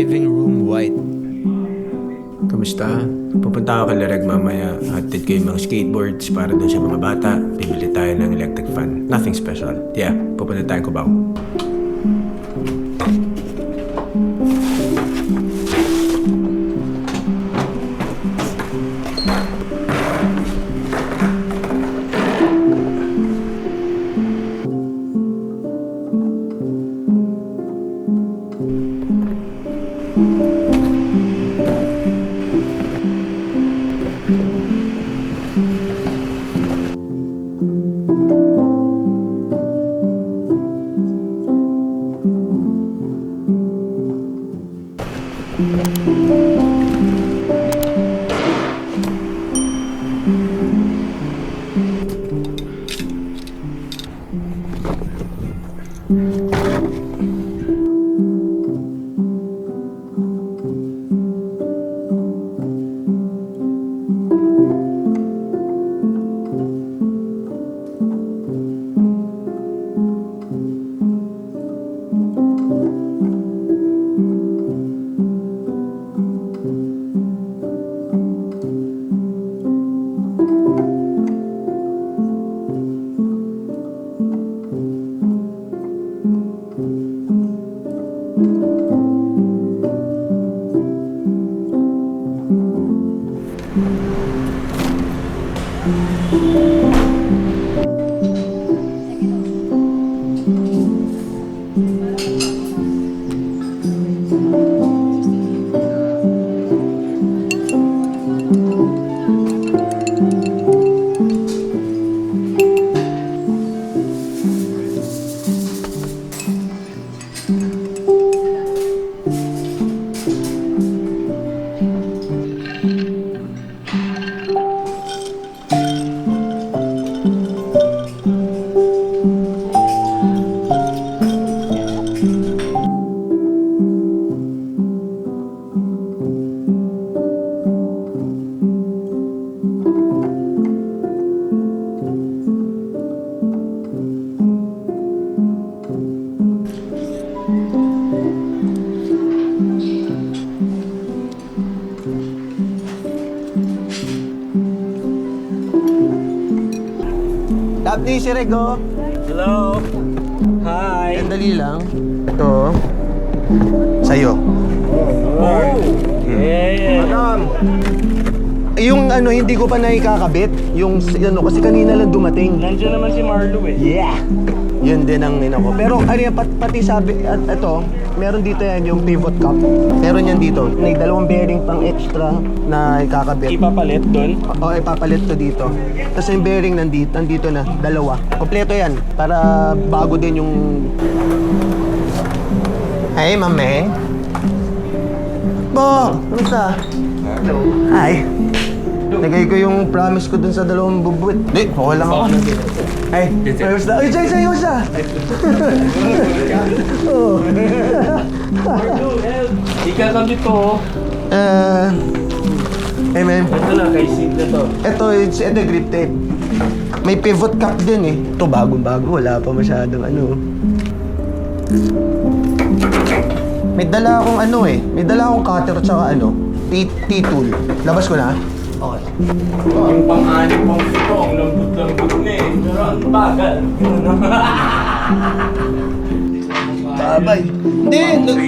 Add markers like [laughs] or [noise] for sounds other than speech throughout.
living room white. Kamusta? Pupunta ako kay Lereg mamaya. Hatid ko yung mga skateboards para doon sa mga bata. Bibili tayo ng electric fan. Nothing special. Yeah, pupunta tayo Tapos si Rego. Hello! Hi! Sandali lang. Ito. Sa'yo. Oh! Yeah! Madam! Yung ano, hindi ko pa naikakabit. Yung ano, kasi kanina lang dumating. Nandiyan naman si Marlo eh. Yeah! Yun din ang ina ko. Pero ano yan, pat- pati sabi, at ito, meron dito yan yung pivot cup. Meron yan dito. May dalawang bearing pang extra na ikakabit. Ipapalit doon. O, ipapalit to dito. Tapos yung bearing nandito, nandito na, dalawa. Kompleto yan, para bago din yung... Hey, mame. Bo, kamusta? Hello. Hi. Nagay ko yung promise ko dun sa dalawang bubuit. Di, okay lang ako. Ay, kamusta? Ay, Jay, Jay, kamusta? Oo. Ikakabit ko. oh. Eh, hey, man. Ito na, kay Sid na to. Ito, it's, ito grip tape. May pivot cap din eh. Ito bagong-bago, wala pa masyadong ano. May dala akong ano eh. May dala akong cutter tsaka ano. T-tool. Labas ko na. Okay. Yung pang-anim pang ito, ang lambot-lambot na eh. Pero ang bagal. Babay. Hindi, nung,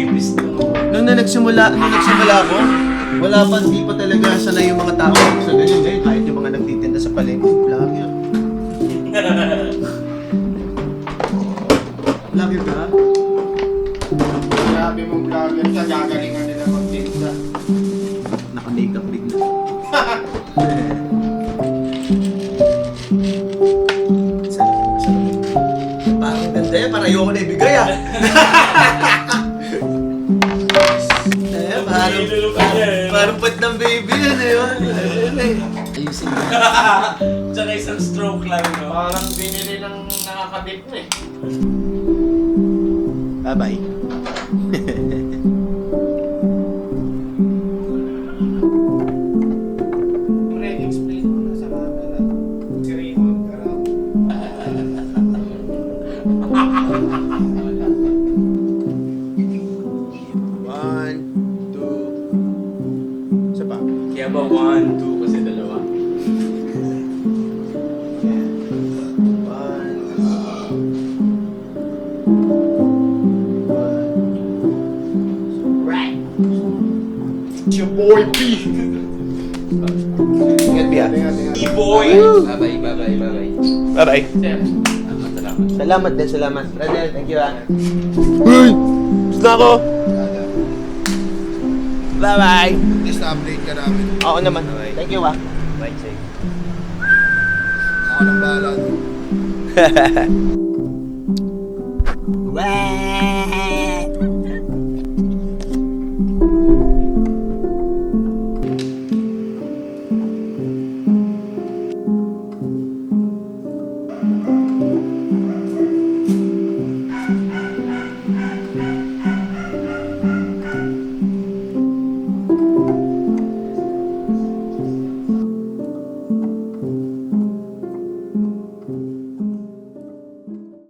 nung na nagsimula, nung nagsimula ako, wala pa, hindi pa talaga sanay yung mga tao sa ganyan. Eh, kahit yung mga nagtitinda sa palengke, vlog yun. [laughs] Vlog yun ka? Grabe mong vlogger ka, gagalingan Parang ganda yan, parang ayoko na ibigay ah. eh, parang, parang pat ng baby yan eh. oh. Ayun eh. Ayusin mo. Tsaka isang stroke lang, no? Parang binili ng nakakabit mo eh. Bye-bye. [laughs] Bye-bye. Bye-bye, bye-bye, bye-bye. Aray. Sir, salamat, salamat. Din, salamat. Brother, thank you ah. Uy! Gusto na ako! Bye-bye! At least update ka namin. Oo naman. Bye. Thank you ah. Bye, Jay. Ako nang bahala doon. [laughs] Wow!